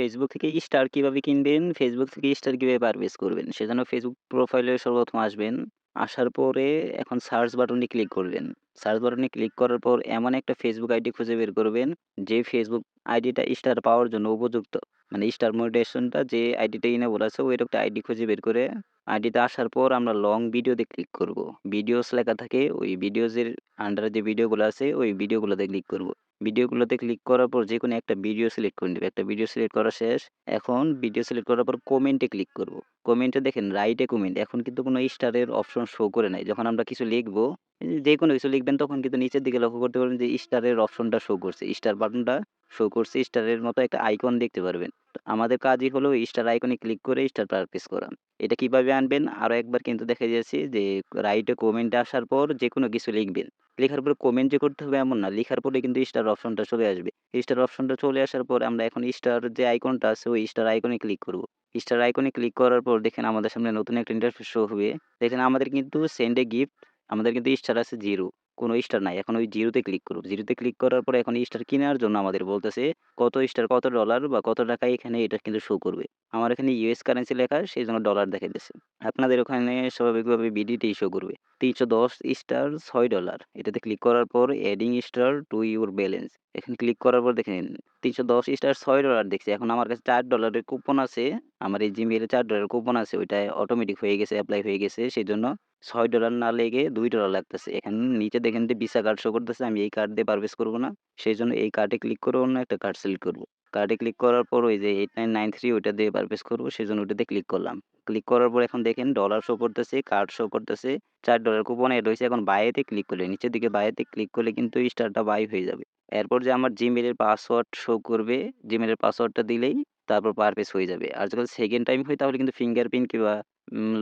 Facebook থেকে star কীভাবে কিনবেন, ফেসবুক থেকে স্টার কীভাবে পারচেজ করবেন। সেজন্য ফেসবুক প্রোফাইলে সর্বপ্রথম আসবেন। আসার পরে এখন সার্চ বাটনে ক্লিক করবেন। সার্চ বাটনে ক্লিক করার পর এমন একটা ফেসবুক আইডি খুঁজে বের করবেন, যে Facebook আইডিটা স্টার পাওয়ার জন্য উপযুক্ত। মানে স্টার মোনেটাইজেশনটা যে আইডিটা ইনেবল আছে ওই একটা আইডি খুঁজে বের করে আইডিতে আসার পর আমরা লং ভিডিওতে ক্লিক করব। ভিডিওস লেখা থাকে ওই ভিডিওসের আন্ডারে যে ভিডিওগুলো আছে ওই ভিডিওগুলোতে ক্লিক করব। ভিডিওগুলোতে ক্লিক করার পর যে কোনো একটা ভিডিও সিলেক্ট করে নিব। একটা ভিডিও সিলেক্ট করা শেষ। এখন ভিডিও সিলেক্ট করার পর কমেন্টে ক্লিক করব। কমেন্টে দেখেন রাইটে কমেন্ট এখন কিন্তু কোনো স্টারের অপশন শো করে নাই। যখন আমরা কিছু লিখব, যেকোনো কিছু লিখবেন তখন কিন্তু নিচের দিকে লক্ষ্য করতে পারবেন যে স্টারের অপশনটা শো করছে। স্টার বাটনটা শো করছে। স্টারের মতো একটা আইকন দেখতে পারবেন। আমাদের কাজই হলো স্টার আইকনে ক্লিক করে স্টার পারচেজ করা। এটা কীভাবে আনবেন আরও একবার কিন্তু দেখাই দিয়েছি যে রাইটে কমেন্টে আসার পর যেকোনো কিছু লিখবেন। লেখার পরে কমেন্ট যে করতে হবে এমন না। লেখার পরে কিন্তু স্টার অপশনটা চলে আসবে। স্টার অপশনটা চলে আসার পর আমরা এখন স্টার যে আইকনটা আছে, ওই স্টার আইকনে ক্লিক করব। স্টার আইকনে ক্লিক করার পর দেখেন আমাদের সামনে নতুন একটা ইন্টারফেস শো হবে। দেখেন আমাদের কিন্তু সেন্ডে গিফট আমাদের কিন্তু স্টার আছে 0 কোনো স্টার নাই। এখন ওই জিরোতে ক্লিক করুন জিরোতে ক্লিক করার পরে এখন স্টার কেনার জন্য আমাদের বলতেছে, কত স্টার কত ডলার বা কত টাকা এখানে এটা কিন্তু শো করবে? আমার এখানে ইউএস কারেন্সি লেখা সেই জন্য ডলার দেখা দিচ্ছে। আপনাদের ওখানে স্বাভাবিকভাবে বিডিটি শো করবে। তিনশো দশ স্টার ছয় ডলার এটাতে ক্লিক করার পর adding star to your balance এখানে ক্লিক করার পর দেখে নিন তিনশো দশ স্টার ছয় ডলার দেখছি। এখন আমার কাছে চার ডলারের কুপন আছে। আমার এই জিমেলে চার ডলারের কুপন আছে। ওইটা অটোমেটিক হয়ে গেছে অ্যাপ্লাই হয়ে গেছে। সেই জন্য ছয় ডলার না লেগে দুই ডলার লাগতেছে। এখানে নিচে দেখেন যে ভিসা কার্ড শো করতেছে। আমি এই কার্ড দিয়ে পারভেস করব না। সেই জন্য এই কার্ডে ক্লিক করে অন্য একটা কার্ড সিলেক্ট করব কার্ডে ক্লিক করার পর ওই যে 8993 ওইটা দিয়ে পারভেস করব সেই জন্য ওইটাতে ক্লিক করলাম। ক্লিক করার পর এখন দেখেন ডলার শো করতেছে, কার্ড শো করতেছে। চার ডলার কুপন এড হয়েছে এখন বাইরেতে ক্লিক করলে নিচের দিকে বাইরেতে ক্লিক করলে কিন্তু স্টারটা বাই হয়ে যাবে। এরপর যে আমার জিমেলের পাসওয়ার্ড শো করবে, জিমেলের পাসওয়ার্ডটা দিলেই তারপর পারপেস হয়ে যাবে। আর যখন সেকেন্ড টাইম হয় তাহলে কিন্তু ফিঙ্গারপ্রিন্ট কিংবা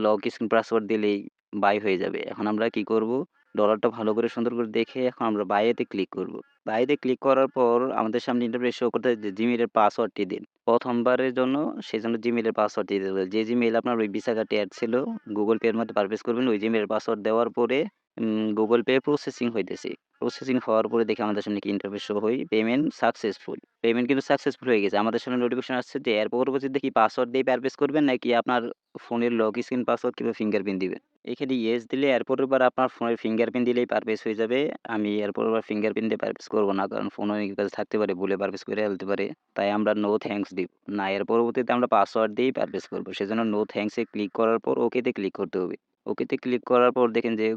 লক স্ক্রিন পাসওয়ার্ড দিলেই বাই হয়ে যাবে। এখন আমরা কি করব? ডলারটা ভালো করে সুন্দর করে দেখে এখন আমরা বাইরেতে ক্লিক করব। বাইরে ক্লিক করার পর আমাদের সামনে ইন্টারফেস শো করতে যে জিমেইলের পাসওয়ার্ডটি দিন। প্রথমবারের জন্য সেজন্য জিমেইলের পাসওয়ার্ডটি দিতে। যে জিমেল আপনার ওই ভিসা কার্ডে অ্যাড ছিল, গুগল পের মধ্যে পারচেজ করবেন ওই জিমেইলের পাসওয়ার্ড দেওয়ার পরে গুগল পে প্রসেসিং হইতেছে। প্রসেসিং হওয়ার পরে দেখে আমাদের সামনে কি ইন্টারভিউ শো হই পেমেন্ট সাকসেসফুল। পেমেন্ট কিন্তু সাকসেসফুল হয়ে গেছে। আমাদের সামনে নোটিফিকেশন আসছে যে, এর পরবর্তীতে কি পাসওয়ার্ড দিয়ে পারচেজ করবেন নাকি আপনার ফোনের লক স্ক্রিন পাসওয়ার্ড কিংবা ফিঙ্গারপ্রিন্ট দিবেন। এখানে ইয়েস দিলে এর পরের বার আপনার ফোনের ফিঙ্গারপ্রিন্ট দিলেই পারচেজ হয়ে যাবে। আমি এর পরের বার ফিঙ্গারপ্রিন্ট দিয়ে পারচেজ করব না। কারণ ফোন অনেকের কাছে থাকতে পারে, ভুলে পারচেজ করে ফেলতে পারে। তাই আমরা নো থ্যাঙ্কস দিব। না, এর পরবর্তীতে আমরা পাসওয়ার্ড দিয়েই পারচেজ করব। সেজন্য নো থ্যাঙ্কস ক্লিক করার পর ওকে তে ক্লিক করতে হবে। ওকে তে ক্লিক করার পর দেখেন যে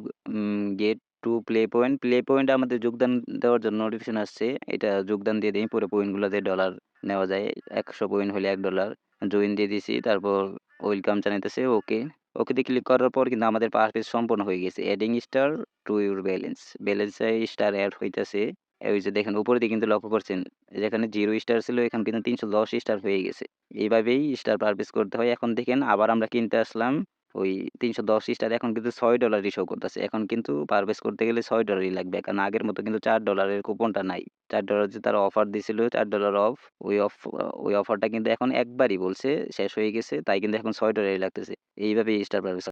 get to play point, play পয়েন্টে আমাদের যোগদান দেওয়ার জন্য নোটিফিকেশন আসছে। এটা যোগদান দিয়ে দেই। পুরো পয়েন্টগুলোতে ডলার নেওয়া যায়। 100 পয়েন্ট হলে 1 ডলার। জয়েন দিয়ে দিছি। তারপর ওয়েলকাম জানাইতেছে ওকে। ওকে তে ক্লিক করার পর কিন্তু আমাদের পারচেজ সম্পূর্ণ হয়ে গেছে। Adding star to your balance. ব্যালেন্সে স্টার এড হইতেছে। ওই যে দেখেন উপরের দিকে কিন্তু লক্ষ্য করছেন। যেখানে 0 স্টার ছিল এখানে কিন্তু 310 স্টার হয়ে গেছে। এইভাবেই স্টার পারচেজ করতে হয়। এখন দেখেন আবার আমরা কিনতে আসলাম। ওই 310 স্টার এখন কিন্তু 6 ডলারই শো করতেছে। এখন কিন্তু পারচেজ করতে গেলে ছয় ডলারই লাগবে। কারণ আগের মতো কিন্তু চার ডলারের কুপনটা নাই। চার ডলার যে তারা অফার দিছিল, চার ডলার অফ ওই অফ ওই অফারটা কিন্তু এখন একবারই বলছে, শেষ হয়ে গেছে। তাই কিন্তু এখন ছয় ডলারই লাগতেছে। এইভাবেই স্টার